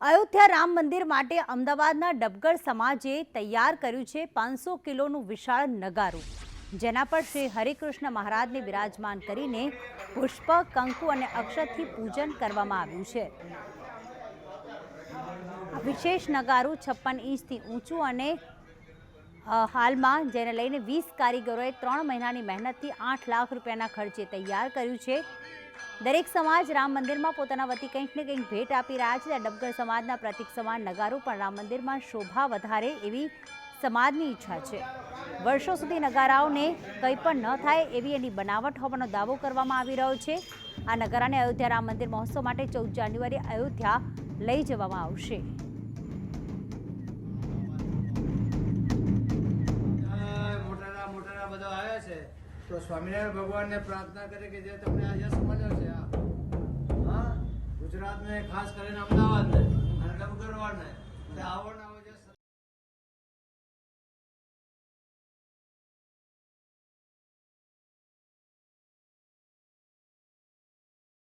અયોધ્યા રામ મંદિર માટે અમદાવાદના ડબગર સમાજે તૈયાર કર્યું છે પાંચસો કિલોનું વિશાળ નગારું, જેના પર શ્રી હરિકૃષ્ણ મહારાજને બિરાજમાન કરીને પુષ્પ, કંકુ અને અક્ષતથી પૂજન કરવામાં આવ્યું છે. વિશેષ નગારું છપ્પન ઇંચથી ઊંચું અને હાલમાં જેને લઈને વીસ કારીગરોએ ત્રણ મહિનાની મહેનતથી આઠ લાખ રૂપિયાના ખર્ચે તૈયાર કર્યું છે. દરેક સમાજ રામ મંદિરમાં પોતાના વતી કંઈક ને કંઈક ભેટ આપી રહ્યા છે. ડબગર સમાજના પ્રતિક સમાન નગારું પણ રામ મંદિરમાં શોભા વધારે એવી સમાજની ઈચ્છા છે. વર્ષો સુધી નગારાઓને કંઈ પણ ન થાય એવી એની બનાવટ હોવાનો દાવો કરવામાં આવી રહ્યો છે. આ નગારાને અયોધ્યા રામ મંદિર મહોત્સવ માટે ચૌદ જાન્યુઆરી અયોધ્યા લઈ જવામાં આવશે. બધા આવ્યા છે. તો સ્વામિનારાયણ ભગવાનને પ્રાર્થના કરે કે જે તમને આ યશ મળ્યો છે, આ, હા, ગુજરાતને ખાસ કરીને અમદાવાદને અને ડબગરવાડને તે આવો ને આવો